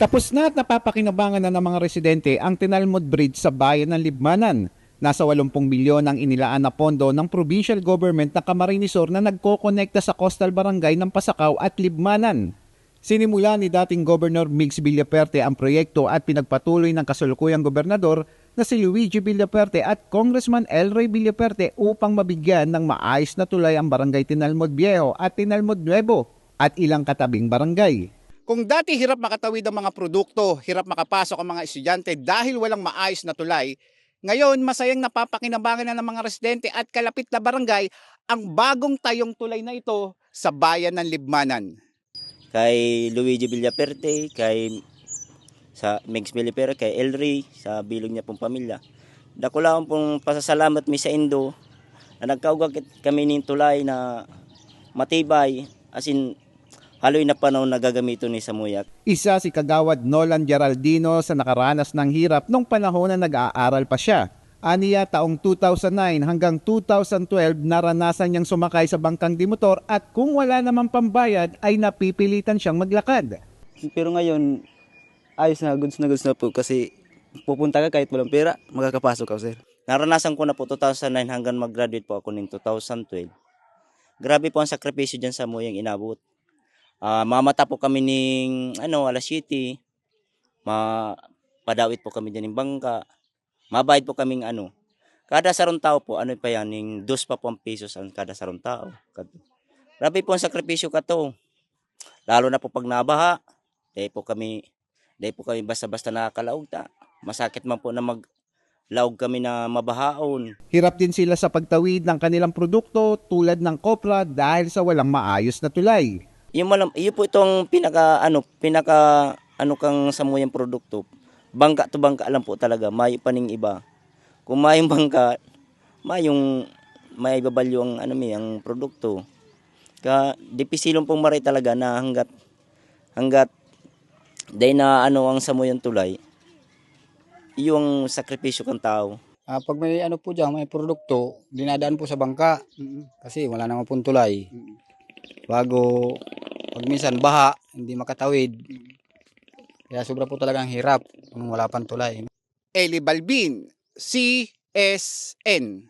Tapos na at napapakinabangan na ng mga residente ang Tinalmod Bridge sa bayan ng Libmanan. Nasa 80 milyon ang inilaan na pondo ng provincial government ng Camarines Sur na nagkokonekta sa coastal barangay ng Pasakaw at Libmanan. Sinimula ni dating Governor Migs Villaperte ang proyekto at pinagpatuloy ng kasulukuyang gobernador na si Luigi Villaperte at Congressman El Rey Villaperte upang mabigyan ng maayos na tulay ang barangay Tinalmod Viejo at Tinalmod Nuevo at ilang katabing barangay. Kung dati hirap makatawid ang mga produkto, hirap makapasok ang mga estudyante dahil walang maayos na tulay, ngayon masayang napapakinabangan na ng mga residente at kalapit na barangay ang bagong tayong tulay na ito sa bayan ng Libmanan. kay Luigi Villaperte, kay sa Megs Villaperte, kay Elry, sa bilog niya pong pamilya. Dako lang pong pasasalamat mi sa Indo na nagkaugag kami ng tulay na matibay as in haloy na panahon na gagamito ni Samuyak. Isa si Kagawad Nolan Geraldino sa nakaranas ng hirap nung panahon na nag-aaral pa siya. Aniya taong 2009 hanggang 2012 naranasan niyang sumakay sa bangkang dimotor at kung wala naman pambayad ay napipilitan siyang maglakad. Pero ngayon, ayos na, goods na goods na po kasi pupunta ka kahit walang pera, makakapasok ka sir. Naranasan ko na po 2009 hanggang mag-graduate po ako ng 2012. Grabe po ang sakripisyo dyan sa muyang inabot. Ah, mamata po kami ng ano, alas 7. Ma padawit po kami dyan ng bangka. Mabayad po kaming ano. Kada sarong tao po, ano pa yan, ng dos pa po ang pesos ang kada sarong tao. Grabe po ang sakripisyo ka to. Lalo na po pag nabaha, dahil po kami, dahil po kami basta-basta nakakalaog ta. Masakit man po na mag laog kami na mabahaon. Hirap din sila sa pagtawid ng kanilang produkto tulad ng kopra dahil sa walang maayos na tulay. Yung malam, yun po itong pinaka ano, pinaka ano kang samuyang produkto. Bangka to bangka lang po talaga, may paning iba. Kung may bangka, may yung may babalyo ang ano mi ang produkto. Ka dipisilong pong maray talaga na hanggat hanggat day na ano ang samuyang tulay. Yung sakripisyo kang tao. Ah, pag may ano po dyan, may produkto, dinadaan po sa bangka. Kasi wala naman pong tulay. Bago, pag minsan baha, hindi makatawid. Kaya sobra po talagang hirap kung wala pang tulay. Eli Balbin, CSN.